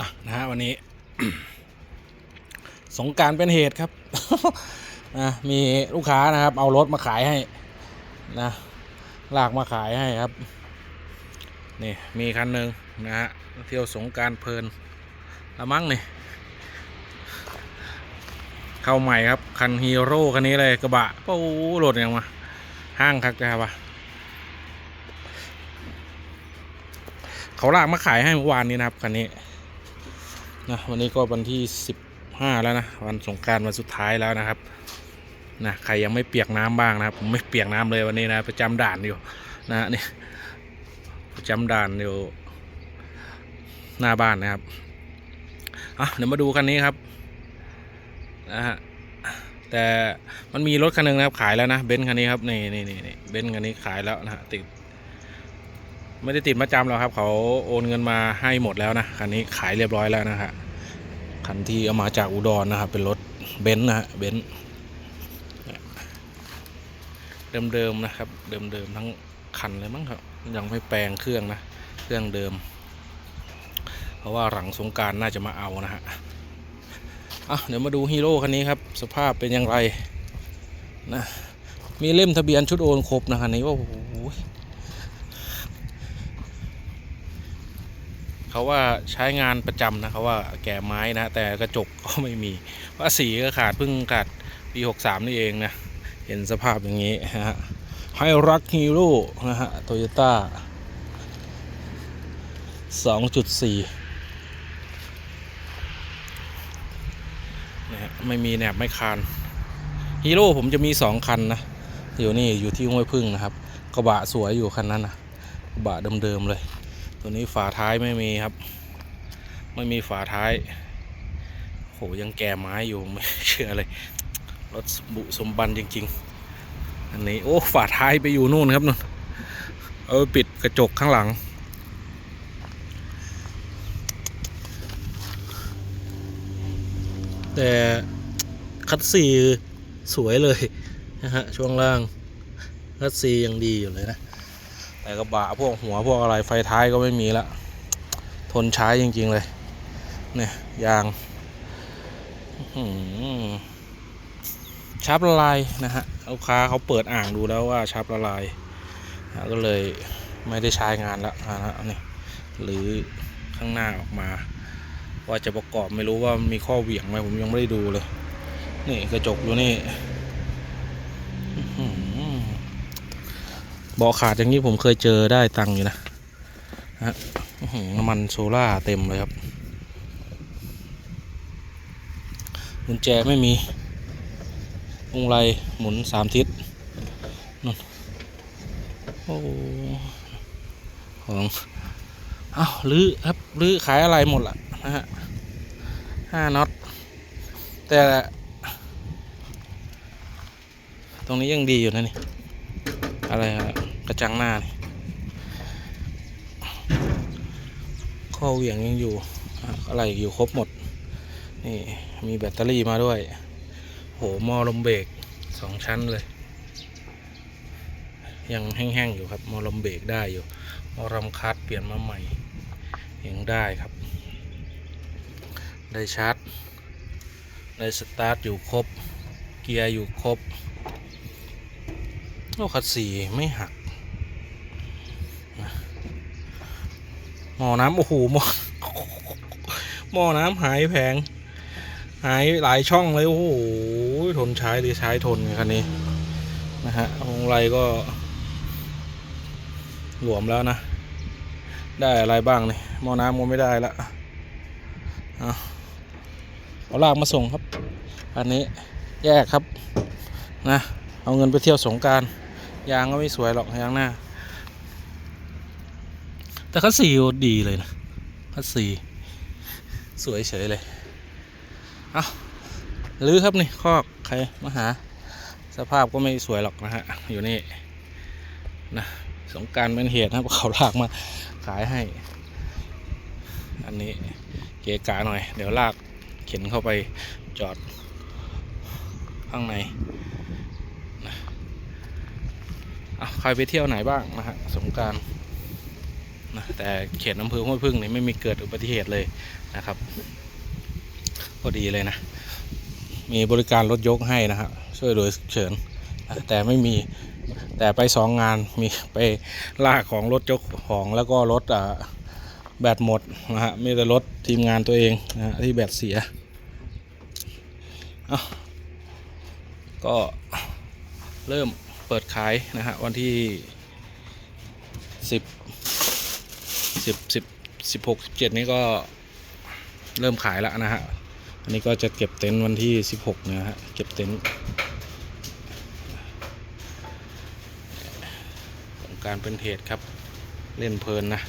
่ะนะฮะวันนี้ สงการเป็นเหตุครับนะมีลูกค้านะครับ เอารถมาขายให้นะลากมาขายให้ครับ นี่มีคันหนึ่งนะฮะเที่ยวสงการเพลินละมั้งนี่เข้าใหม่ครับคันฮีโร่คันนี้เลยกระบะโอ้โหรถยังมาห้างคักนะครับวะเขาลากมาขายให้เมื่อวานนี้นะครับคันนี้ นะวันนี้ก็วันที่สิบห้าแล้วนะวันสงการวันสุดท้ายแล้วนะครับนะใครยังไม่เปียกน้ำบ้างนะครับผมไม่เปียกน้ำเลยวันนี้นะประจำด่านอยู่นะนี่ประจำด่านอยู่หน้าบ้านนะครับอะเดี๋ยวมาดูคันนี้ครับนะฮะแต่มันมีรถคันหนึงนะครับขายแล้วนะเบนซ์คันนี้ครับนี่นี่นี่นี่เบนซ์คันนี้ขายแล้วนะฮะติด ไม่ได้ติดมาจำหรอกครับ เขาโอนเงินมาให้หมดแล้วนะคันนี้ขายเรียบร้อยแล้วนะฮะคันที่เอามาจากอุดรนะครับเป็นรถเบนซ์นะฮะเบนซ์เดิมๆนะครับ เดิมๆทั้งคันเลยมั้งครับ ยังไม่แปลงเครื่องนะ เครื่องเดิม เพราะว่าหลังสงการน่าจะมาเอานะฮะอะเดี๋ยวมาดูฮีโร่คันนี้ครับ สภาพเป็นอย่างไรนะมีเล่มทะเบียนชุดโอนครบนะคันนี้ว่าโอ้โห เขาว่าใช้งานประจำนะเขาว่าแก่ไม้นะ แต่กระจกก็ไม่มีว่าสีก็ขาดเพิ่งขาดปี63 นี่เองนะ เห็นสภาพอย่างนี้นะฮะไฮรักฮีโร่นะฮะโตโยต้าสองจุดสี่นะฮะไม่มีแหนบไม่คานฮีโร่ผมจะมีสองคันนะ อยู่นี่อยู่ที่ห้วยพึ่งนะครับ กระบะสวยอยู่คันนั้นนะกระบะเดิมๆเลย ตัวนี้ฝาท้ายไม่มีครับ ไม่มีฝาท้ายโหยังแก่ไม้อยู่ไม่เชื่อเลยรถบุสมบันจริง ๆ อันนี้โอ้ฝาท้ายไปอยู่นู่นครับนู่นเอาไปปิดกระจกข้างหลัง แต่คัดซีสวยเลยนะฮะช่วงล่างคัดซียังดีอยู่เลยนะ แต่กระบะพวกหัวพวกอะไรไฟท้ายก็ไม่มีละทนใช้จริง ๆ เลย เนี่ยยางอื้อหือชับละลายนะฮะลูกค้าเขาเปิดอ่างดูแล้วว่าชับละลายก็เลยไม่ได้ใช้งานล้วนะฮะนี่หรือข้างหน้าออกมา ว่าจะประกอบไม่รู้ว่ามีข้อเหวี่ยงไหมผมยังไม่ได้ดูเลย นี่กระจกอยู่นี่อื้อหือเบาขาดอย่างนี้ผมเคยเจอได้ตังค์อยู่นะฮะน้ำมันโซล่าเต็มเลยครับกุญแจไม่มีวงไรหมุนสามทิศนั่นโอ้ของอ้าวลื้อครับลื้อขายอะไรหมดละนะฮะห้าน็อตแต่ตรงนี้ยังดีอยู่นะนี่ อะไรครับ ระจังหน้านี่ข้อเหวี่ยงยังอยู่อะไรอยู่ครบหมด นี่มีแบตเตอรี่มาด้วย โหมอลมเบรกสองชั้นเลย ยังแห้งๆอยู่ครับ มอลมเบรกได้อยู่ มอลมคัดเปลี่ยนมาใหม่ยังได้ครับ ได้ชาร์จ ได้สตาร์ทอยู่ครบ เกียร์อยู่ครบโลคัดสีไม่หัก หมอน้ำโอ้โหหมอหมอน้ำหายแผง หายหลายช่องเลยโอ้โหทนใช้หรือใช้ทนคันนี้นะฮะวงไรก็หลวมแล้วนะ ได้อะไรบ้างเนี่ยหมอน้ำก็ไม่ได้ละเอาลากมาส่งครับ อันนี้แยกครับนะ เอาเงินไปเที่ยวสงการยางก็ไม่สวยหรอกยางหน้า แต่คัสซีดีเลยนะคัสซีสวยเฉยเลย เอาหรือครับนี่คอกใครมาหา สภาพก็ไม่สวยหรอกนะฮะ อยู่นี่นะสงการเป็นเหตุนะเขาลากมาขายให้ อันนี้เกะกะหน่อย เดี๋ยวลากเข็นเข้าไปจอดข้างในนะเอาใครไปเที่ยวไหนบ้างนะฮะสงการ นะแต่เขตอำเภอห้วยพึ่งนี่ไม่มีเกิดอุบัติเหตุเลยนะครับพอดีเลยนะ มีบริการรถยกให้นะครับช่วยโดยฉุกเฉินแต่ไม่มีแต่ไปสองงานมีไปลากของรถยกของแล้วก็รถอ่าแบตหมดนะฮะมีแต่รถทีมงานตัวเองนะฮะที่แบตเสียอาก็เริ่มเปิดขายนะฮะวันที่สิบ สิบสิบสิบหกสิบเจ็ดนี้ก็เริ่มขายแล้วนะฮะ อันนี้ก็จะเก็บเต็นท์วันที่สิบหกนะฮะ เก็บเต็นท์ของการเป็นเหตุครับ เล่นเพลินนะ